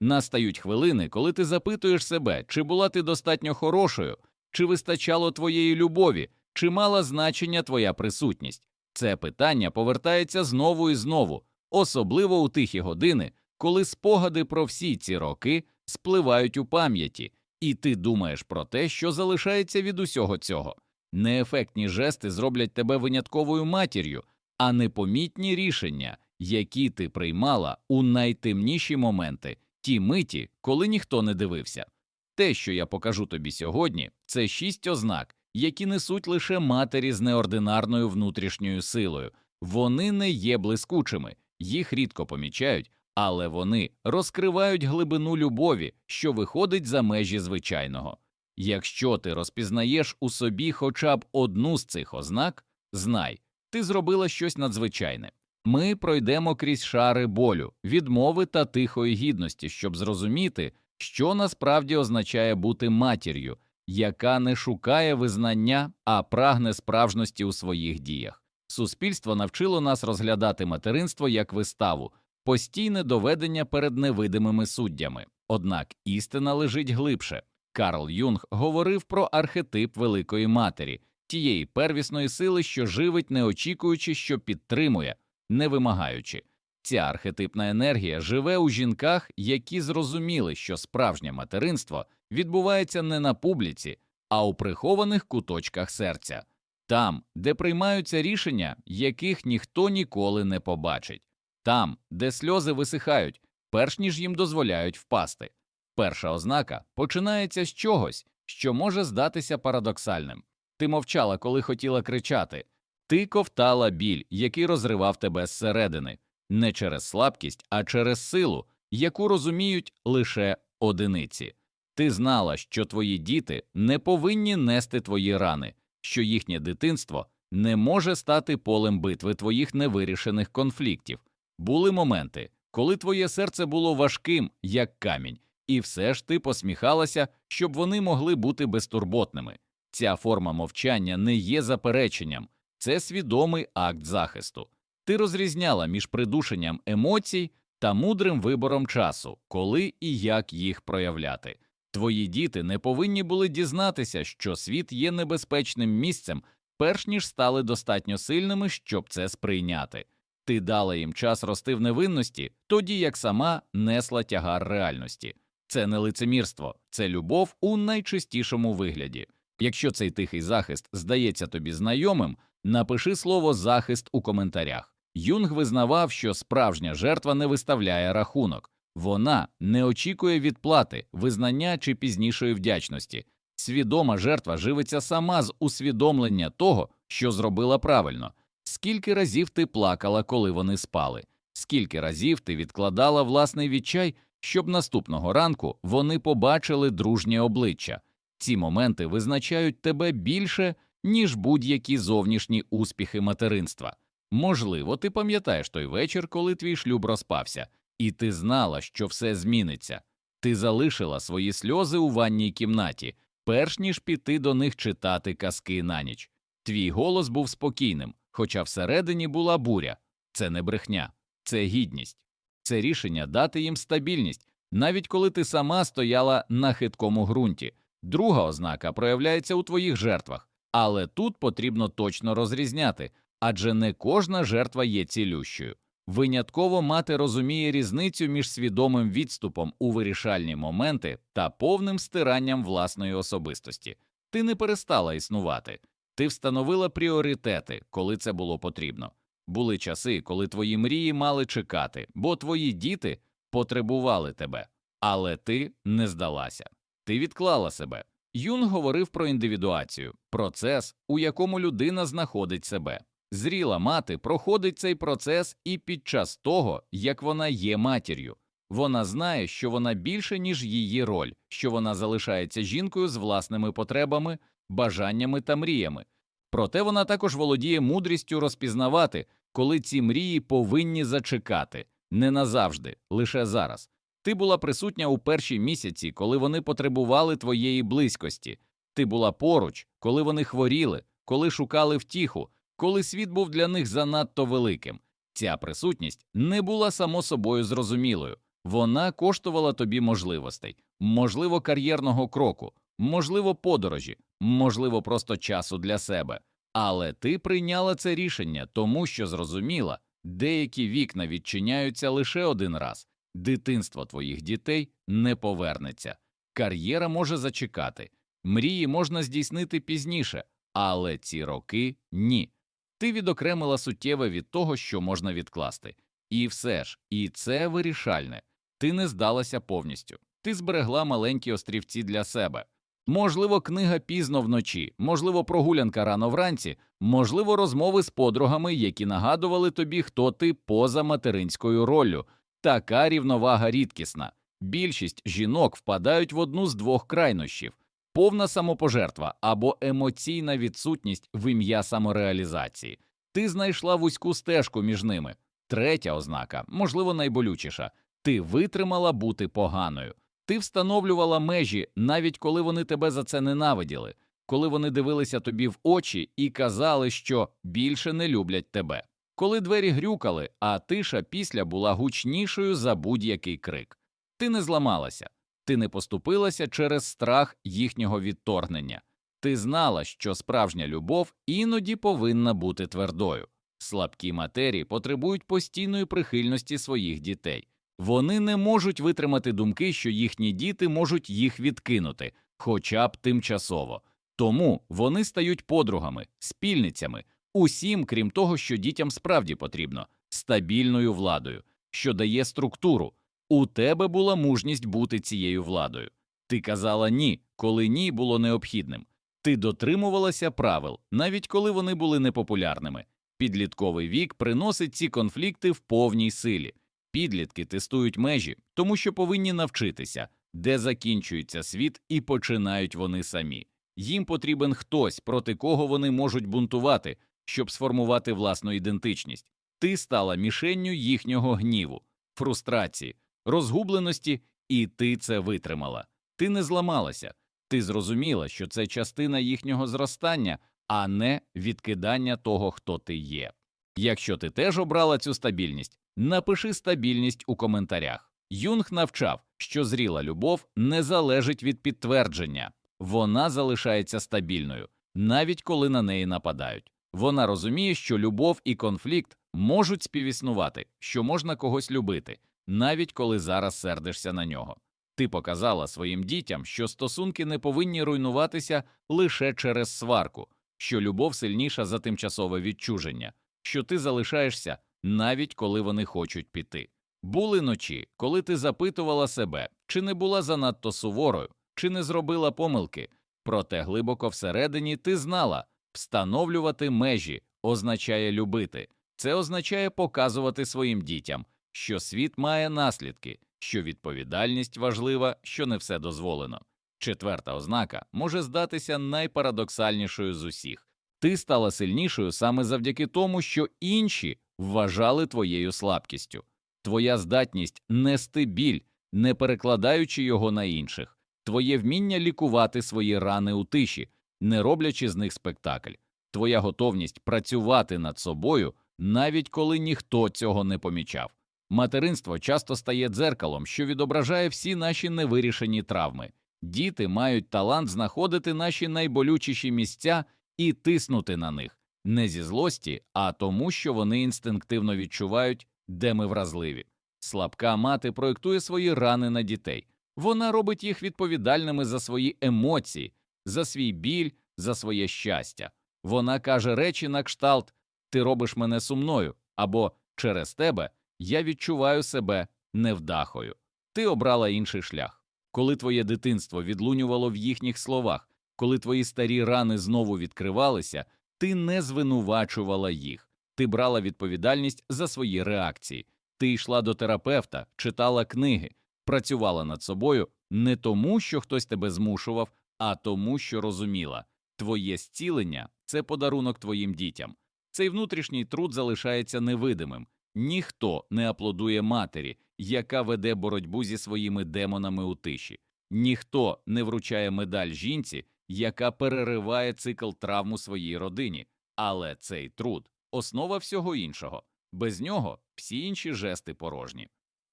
Настають хвилини, коли ти запитуєш себе, чи була ти достатньо хорошою, чи вистачало твоєї любові, чи мала значення твоя присутність. Це питання повертається знову і знову, особливо у тихі години, коли спогади про всі ці роки спливають у пам'яті, і ти думаєш про те, що залишається від усього цього. Неефектні жести зроблять тебе винятковою матір'ю, а непомітні рішення, які ти приймала у найтемніші моменти, ті миті, коли ніхто не дивився. Те, що я покажу тобі сьогодні, це шість ознак, які несуть лише матері з неординарною внутрішньою силою. Вони не є блискучими, їх рідко помічають, але вони розкривають глибину любові, що виходить за межі звичайного. Якщо ти розпізнаєш у собі хоча б одну з цих ознак, знай, ти зробила щось надзвичайне. Ми пройдемо крізь шари болю, відмови та тихої гідності, щоб зрозуміти, що насправді означає бути матір'ю, яка не шукає визнання, а прагне справжності у своїх діях. Суспільство навчило нас розглядати материнство як виставу, постійне доведення перед невидимими суддями. Однак істина лежить глибше. Карл Юнг говорив про архетип великої матері, тієї первісної сили, що живить, не очікуючи, що підтримує, не вимагаючи. Ця архетипна енергія живе у жінках, які зрозуміли, що справжнє материнство відбувається не на публіці, а у прихованих куточках серця, там, де приймаються рішення, яких ніхто ніколи не побачить, там, де сльози висихають, перш ніж їм дозволяють впасти. Перша ознака починається з чогось, що може здатися парадоксальним. Ти мовчала, коли хотіла кричати, ти ковтала біль, який розривав тебе зсередини, не через слабкість, а через силу, яку розуміють лише одиниці. Ти знала, що твої діти не повинні нести твої рани, що їхнє дитинство не може стати полем битви твоїх невирішених конфліктів. Були моменти, коли твоє серце було важким, як камінь, і все ж ти посміхалася, щоб вони могли бути безтурботними. Ця форма мовчання не є запереченням, це свідомий акт захисту. Ти розрізняла між придушенням емоцій та мудрим вибором часу, коли і як їх проявляти. Твої діти не повинні були дізнатися, що світ є небезпечним місцем, перш ніж стали достатньо сильними, щоб це сприйняти. Ти дала їм час рости в невинності, тоді як сама несла тягар реальності. Це не лицемірство, це любов у найчистішому вигляді. Якщо цей тихий захист здається тобі знайомим, напиши слово захист у коментарях. Юнг визнавав, що справжня жертва не виставляє рахунок, вона не очікує відплати, визнання чи пізнішої вдячності. Свідома жертва живиться сама з усвідомлення того, що зробила правильно. Скільки разів ти плакала, коли вони спали, скільки разів ти відкладала власний відчай, щоб наступного ранку вони побачили дружнє обличчя. Ці моменти визначають тебе більше, ніж будь-які зовнішні успіхи материнства. Можливо, ти пам'ятаєш той вечір, коли твій шлюб розпався, і ти знала, що все зміниться. Ти залишила свої сльози у ванній кімнаті, перш ніж піти до них читати казки на ніч. Твій голос був спокійним, хоча всередині була буря. Це не брехня, це гідність, це рішення дати їм стабільність, навіть коли ти сама стояла на хиткому ґрунті. Друга ознака проявляється у твоїх жертвах, але тут потрібно точно розрізняти, адже не кожна жертва є цілющою. Винятково мати розуміє різницю між свідомим відступом у вирішальні моменти та повним стиранням власної особистості. Ти не перестала існувати, ти встановила пріоритети, коли це було потрібно. Були часи, коли твої мрії мали чекати, бо твої діти потребували тебе, але ти не здалася. Ти відклала себе. Юн говорив про індивідуацію, процес, у якому людина знаходить себе. Зріла мати проходить цей процес і під час того, як вона є матір'ю. Вона знає, що вона більше, ніж її роль, що вона залишається жінкою з власними потребами, бажаннями та мріями. Проте вона також володіє мудрістю розпізнавати, коли ці мрії повинні зачекати не назавжди, лише зараз. Ти була присутня у перші місяці, коли вони потребували твоєї близькості. Ти була поруч, коли вони хворіли, коли шукали втіху, коли світ був для них занадто великим. Ця присутність не була само собою зрозумілою, Вона коштувала тобі можливостей, можливо, кар'єрного кроку, можливо, подорожі, можливо, просто часу для себе. Але ти прийняла це рішення, тому що зрозуміла, деякі вікна відчиняються лише один раз. Дитинство твоїх дітей не повернеться. Кар'єра може зачекати, мрії можна здійснити пізніше, але ці роки ні. Ти відокремила суттєве від того, що можна відкласти. І все ж, і це вирішальне. Ти не здалася повністю. Ти зберегла маленькі острівці для себе. Можливо, книга пізно вночі, можливо, прогулянка рано вранці, можливо, розмови з подругами, які нагадували тобі, хто ти поза материнською роллю. Така рівновага рідкісна. Більшість жінок впадають в одну з двох крайнощів повна самопожертва або емоційна відсутність в ім'я самореалізації. Ти знайшла вузьку стежку між ними. Третя ознака, можливо, найболючіша ти витримала бути поганою. Ти встановлювала межі, навіть коли вони тебе за це ненавиділи, коли вони дивилися тобі в очі і казали, що більше не люблять тебе. Коли двері грюкали, а тиша після була гучнішою за будь-який крик. Ти не зламалася, ти не поступилася через страх їхнього відторгнення. Ти знала, що справжня любов іноді повинна бути твердою. Слабкі матері потребують постійної прихильності своїх дітей. Вони не можуть витримати думки, що їхні діти можуть їх відкинути, хоча б тимчасово. Тому вони стають подругами, спільницями, усім, крім того, що дітям справді потрібно, стабільною владою, що дає структуру. У тебе була мужність бути цією владою. Ти казала ні, коли ні було необхідним. Ти дотримувалася правил, навіть коли вони були непопулярними. Підлітковий вік приносить ці конфлікти в повній силі. Підлітки тестують межі, тому що повинні навчитися, де закінчується світ і починають вони самі. Їм потрібен хтось, проти кого вони можуть бунтувати, щоб сформувати власну ідентичність. Ти стала мішенню їхнього гніву, фрустрації, розгубленості, і ти це витримала. Ти не зламалася, ти зрозуміла, що це частина їхнього зростання, а не відкидання того, хто ти є. Якщо ти теж обрала цю стабільність, напиши стабільність у коментарях. Юнг навчав, що зріла любов не залежить від підтвердження, вона залишається стабільною, навіть коли на неї нападають. Вона розуміє, що любов і конфлікт можуть співіснувати, що можна когось любити, навіть коли зараз сердишся на нього. Ти показала своїм дітям, що стосунки не повинні руйнуватися лише через сварку, що любов сильніша за тимчасове відчуження, що ти залишаєшся навіть коли вони хочуть піти. Були ночі, коли ти запитувала себе, чи не була занадто суворою, чи не зробила помилки, проте глибоко всередині ти знала, встановлювати межі означає любити, це означає показувати своїм дітям, що світ має наслідки, що відповідальність важлива, що не все дозволено. Четверта ознака може здатися найпарадоксальнішою з усіх. Ти стала сильнішою саме завдяки тому, що інші вважали твоєю слабкістю, твоя здатність нести біль, не перекладаючи його на інших, твоє вміння лікувати свої рани у тиші, не роблячи з них спектакль, твоя готовність працювати над собою, навіть коли ніхто цього не помічав. Материнство часто стає дзеркалом, що відображає всі наші невирішені травми. Діти мають талант знаходити наші найболючіші місця і тиснути на них не зі злості, а тому, що вони інстинктивно відчувають, де ми вразливі. Слабка мати проєктує свої рани на дітей. Вона робить їх відповідальними за свої емоції, за свій біль, за своє щастя. Вона каже речі на кшталт Ти робиш мене сумною або через тебе я відчуваю себе невдахою. Ти обрала інший шлях. Коли твоє дитинство відлунювало в їхніх словах, коли твої старі рани знову відкривалися, ти не звинувачувала їх, ти брала відповідальність за свої реакції, ти йшла до терапевта, читала книги, працювала над собою не тому, що хтось тебе змушував, а тому, що розуміла твоє зцілення це подарунок твоїм дітям. Цей внутрішній труд залишається невидимим. Ніхто не аплодує матері, яка веде боротьбу зі своїми демонами у тиші. Ніхто не вручає медаль жінці, яка перериває цикл травм у своїй родині. Але цей труд основа всього іншого. Без нього всі інші жести порожні.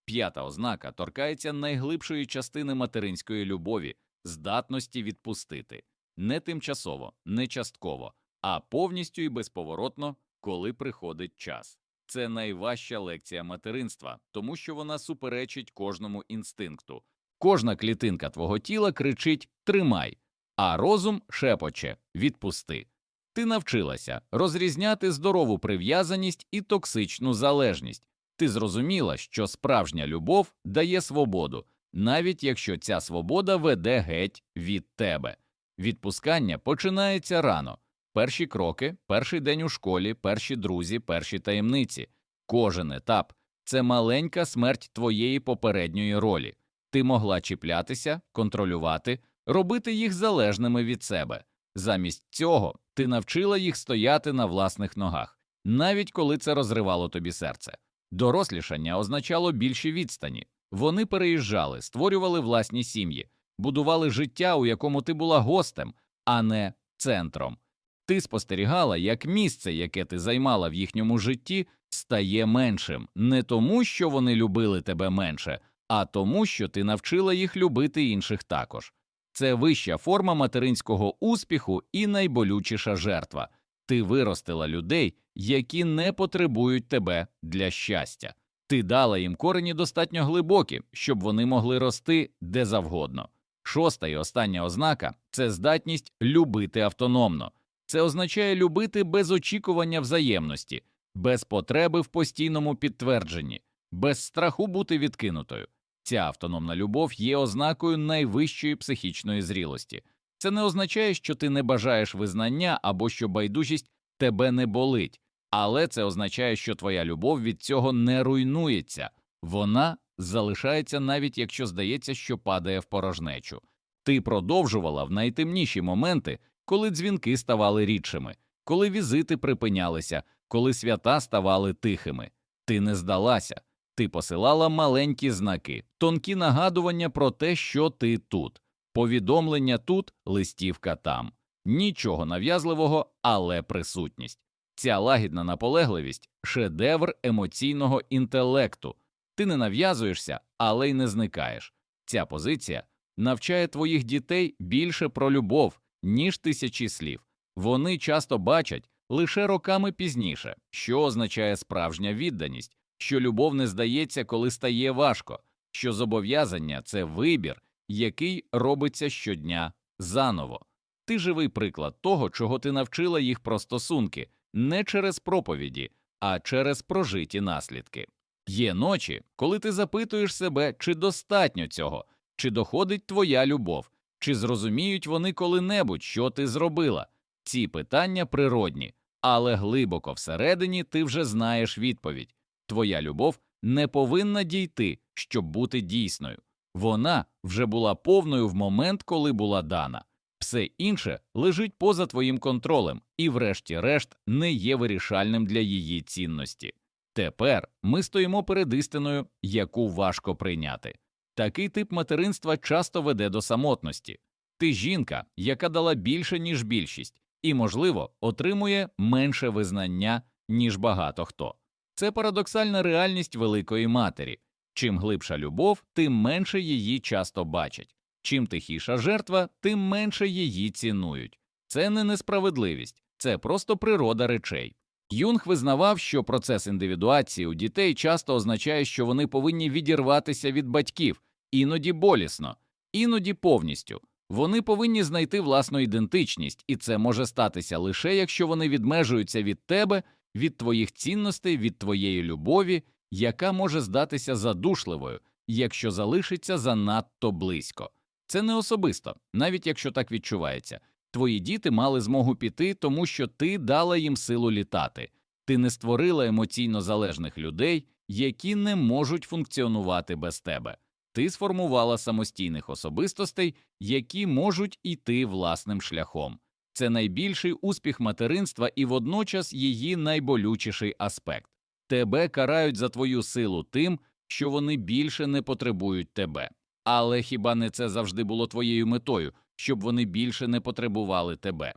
П'ята ознака торкається найглибшої частини материнської любові, здатності відпустити не тимчасово, не частково, а повністю і безповоротно, коли приходить час. Це найважча лекція материнства, тому що вона суперечить кожному інстинкту. Кожна клітинка твого тіла кричить Тримай, а розум шепоче Відпусти. Ти навчилася розрізняти здорову прив'язаність і токсичну залежність. Ти зрозуміла, що справжня любов дає свободу, навіть якщо ця свобода веде геть від тебе. Відпускання починається рано. Перші кроки, перший день у школі, перші друзі, перші таємниці. Кожен етап це маленька смерть твоєї попередньої ролі. Ти могла чіплятися, контролювати, робити їх залежними від себе. Замість цього ти навчила їх стояти на власних ногах, навіть коли це розривало тобі серце. Дорослішання означало більші відстані. Вони переїжджали, створювали власні сім'ї, будували життя, у якому ти була гостем, а не центром. Ти спостерігала, як місце, яке ти займала в їхньому житті, стає меншим, не тому, що вони любили тебе менше, а тому, що ти навчила їх любити інших також. Це вища форма материнського успіху і найболючіша жертва. Ти виростила людей, які не потребують тебе для щастя. Ти дала їм корені достатньо глибокі, щоб вони могли рости де завгодно. Шоста і остання ознака це здатність любити автономно. Це означає любити без очікування взаємності, без потреби в постійному підтвердженні, без страху бути відкинутою. Ця автономна любов є ознакою найвищої психічної зрілості. Це не означає, що ти не бажаєш визнання або що байдужість тебе не болить, але це означає, що твоя любов від цього не руйнується, вона залишається навіть якщо здається, що падає в порожнечу. Ти продовжувала в найтемніші моменти, коли дзвінки ставали рідшими, коли візити припинялися, коли свята ставали тихими. Ти не здалася. Ти посилала маленькі знаки, тонкі нагадування про те, що ти тут, повідомлення тут, листівка там, нічого нав'язливого, але присутність. Ця лагідна наполегливість шедевр емоційного інтелекту. Ти не нав'язуєшся, але й не зникаєш. Ця позиція навчає твоїх дітей більше про любов, ніж тисячі слів. Вони часто бачать лише роками пізніше, що означає справжня відданість що любов не здається, коли стає важко, що зобов'язання це вибір, який робиться щодня заново. Ти живий приклад того, чого ти навчила їх про стосунки, не через проповіді, а через прожиті наслідки. Є ночі, коли ти запитуєш себе, чи достатньо цього, чи доходить твоя любов, чи зрозуміють вони коли-небудь, що ти зробила. Ці питання природні, але глибоко всередині ти вже знаєш відповідь. Твоя любов не повинна дійти, щоб бути дійсною. Вона вже була повною в момент, коли була дана. Все інше лежить поза твоїм контролем і, врешті-решт, не є вирішальним для її цінності. Тепер ми стоїмо перед істиною, яку важко прийняти. Такий тип материнства часто веде до самотності. Ти жінка, яка дала більше, ніж більшість, і, можливо, отримує менше визнання, ніж багато хто. Це парадоксальна реальність великої матері. Чим глибша любов, тим менше її часто бачать. Чим тихіша жертва, тим менше її цінують. Це не несправедливість, це просто природа речей. Юнг визнавав, що процес індивідуації у дітей часто означає, що вони повинні відірватися від батьків, іноді болісно, іноді повністю. Вони повинні знайти власну ідентичність, і це може статися лише якщо вони відмежуються від тебе від твоїх цінностей, від твоєї любові, яка може здатися задушливою, якщо залишиться занадто близько. Це не особисто, навіть якщо так відчувається. Твої діти мали змогу піти, тому що ти дала їм силу літати, ти не створила емоційно залежних людей, які не можуть функціонувати без тебе. Ти сформувала самостійних особистостей, які можуть іти власним шляхом. Це найбільший успіх материнства і водночас її найболючіший аспект. Тебе карають за твою силу тим, що вони більше не потребують тебе. Але хіба не це завжди було твоєю метою, щоб вони більше не потребували тебе?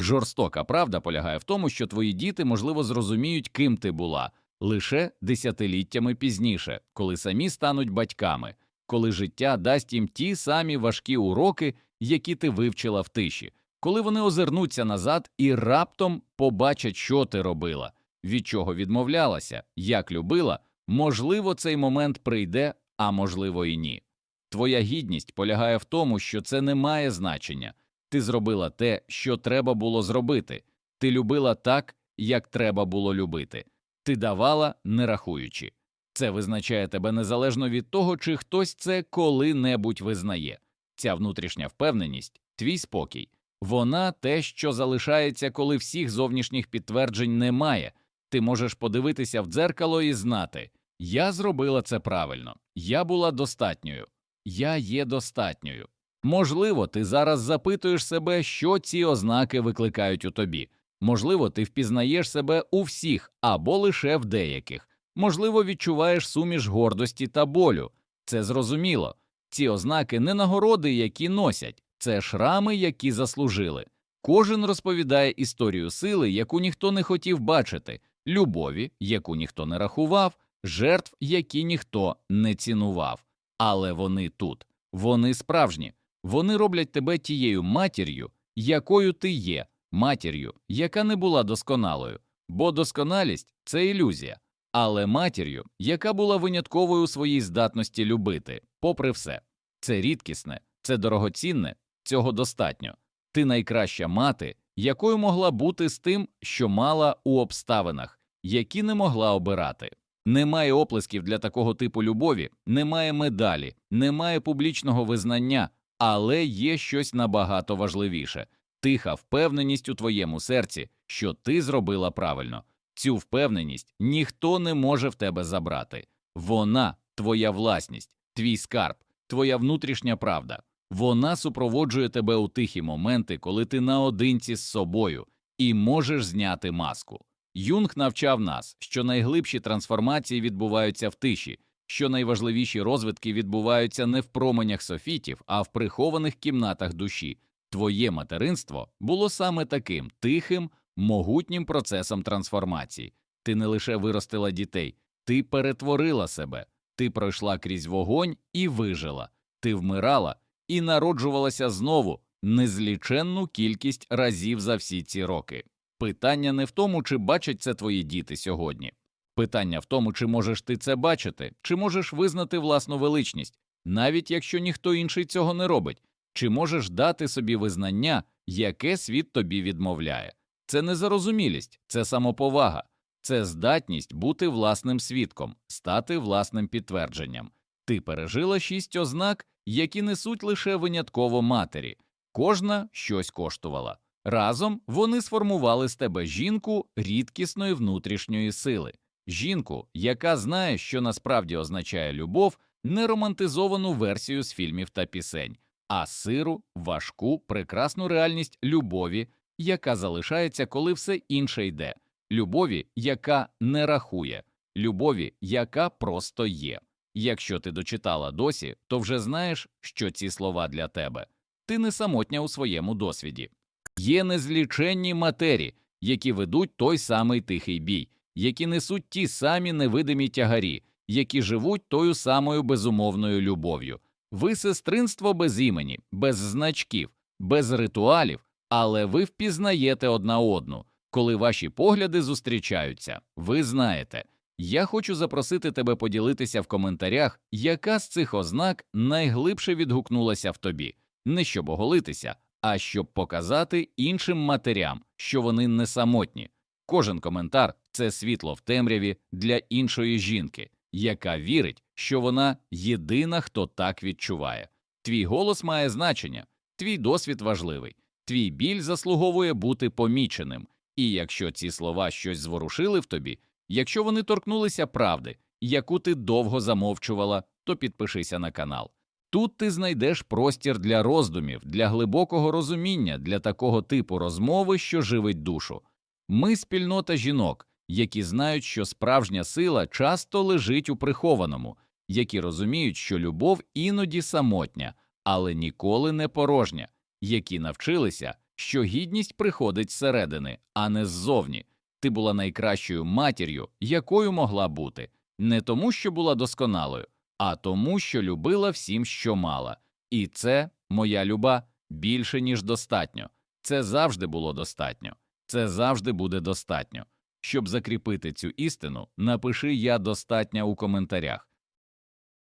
Жорстока правда полягає в тому, що твої діти, можливо, зрозуміють, ким ти була, лише десятиліттями пізніше, коли самі стануть батьками, коли життя дасть їм ті самі важкі уроки, які ти вивчила в тиші, коли вони озирнуться назад і раптом побачать, що ти робила, від чого відмовлялася, як любила, можливо, цей момент прийде, а можливо і ні. Твоя гідність полягає в тому, що це не має значення. Ти зробила те, що треба було зробити. Ти любила так, як треба було любити. Ти давала, не рахуючи. Це визначає тебе незалежно від того, чи хтось це коли-небудь визнає. Ця внутрішня впевненість, твій спокій, вона те, що залишається, коли всіх зовнішніх підтверджень немає. Ти можеш подивитися в дзеркало і знати я зробила це правильно, я була достатньою, я є достатньою. Можливо, ти зараз запитуєш себе, що ці ознаки викликають у тобі. Можливо, ти впізнаєш себе у всіх або лише в деяких. Можливо, відчуваєш суміш гордості та болю. Це зрозуміло. Ці ознаки не нагороди, які носять, це шрами, які заслужили. Кожен розповідає історію сили, яку ніхто не хотів бачити, любові, яку ніхто не рахував, жертв, які ніхто не цінував. Але вони тут, вони справжні, вони роблять тебе тією матір'ю, якою ти є, матір'ю, яка не була досконалою, бо досконалість це ілюзія, але матір'ю, яка була винятковою у своїй здатності любити, попри все. Це рідкісне, це дорогоцінне, цього достатньо. Ти найкраща мати, якою могла бути з тим, що мала у обставинах, які не могла обирати. Немає оплесків для такого типу любові, немає медалі, немає публічного визнання, але є щось набагато важливіше тиха впевненість у твоєму серці, що ти зробила правильно. Цю впевненість ніхто не може в тебе забрати. Вона твоя власність, твій скарб, твоя внутрішня правда. Вона супроводжує тебе у тихі моменти, коли ти наодинці з собою і можеш зняти маску. Юнг навчав нас, що найглибші трансформації відбуваються в тиші, що найважливіші розвитки відбуваються не в променях софітів, а в прихованих кімнатах душі. Твоє материнство було саме таким тихим, могутнім процесом трансформації. Ти не лише виростила дітей, ти перетворила себе, ти пройшла крізь вогонь і вижила, ти вмирала і народжувалася знову незліченну кількість разів за всі ці роки. Питання не в тому, чи бачать це твої діти сьогодні. Питання в тому, чи можеш ти це бачити, чи можеш визнати власну величність, навіть якщо ніхто інший цього не робить, чи можеш дати собі визнання, яке світ тобі відмовляє. Це не зарозумілість, це самоповага, це здатність бути власним свідком, стати власним підтвердженням. Ти пережила шість ознак, які несуть лише винятково матері, кожна щось коштувала. Разом вони сформували з тебе жінку рідкісної внутрішньої сили, жінку, яка знає, що насправді означає любов, не романтизовану версію з фільмів та пісень, а сиру, важку, прекрасну реальність любові, яка залишається, коли все інше йде, любові, яка не рахує, любові, яка просто є. Якщо ти дочитала досі, то вже знаєш, що ці слова для тебе. Ти не самотня у своєму досвіді. Є незліченні матері, які ведуть той самий тихий бій, які несуть ті самі невидимі тягарі, які живуть тою самою безумовною любов'ю. Ви сестринство без імені, без значків, без ритуалів, але ви впізнаєте одна одну. Коли ваші погляди зустрічаються, ви знаєте. Я хочу запросити тебе поділитися в коментарях, яка з цих ознак найглибше відгукнулася в тобі, не щоб оголитися, а щоб показати іншим матерям, що вони не самотні. Кожен коментар це світло в темряві для іншої жінки, яка вірить, що вона єдина, хто так відчуває. Твій голос має значення, твій досвід важливий, твій біль заслуговує бути поміченим, і якщо ці слова щось зворушили в тобі, якщо вони торкнулися правди, яку ти довго замовчувала, то підпишися на канал. Тут ти знайдеш простір для роздумів, для глибокого розуміння, для такого типу розмови, що живить душу. Ми спільнота жінок, які знають, що справжня сила часто лежить у прихованому, які розуміють, що любов іноді самотня, але ніколи не порожня, які навчилися, що гідність приходить зсередини, а не ззовні, Ти була найкращою матір'ю, якою могла бути, не тому, що була досконалою, а тому, що любила всім, що мала. І це, моя люба, більше, ніж достатньо. Це завжди було достатньо. Це завжди буде достатньо. Щоб закріпити цю істину, напиши я достатня у коментарях.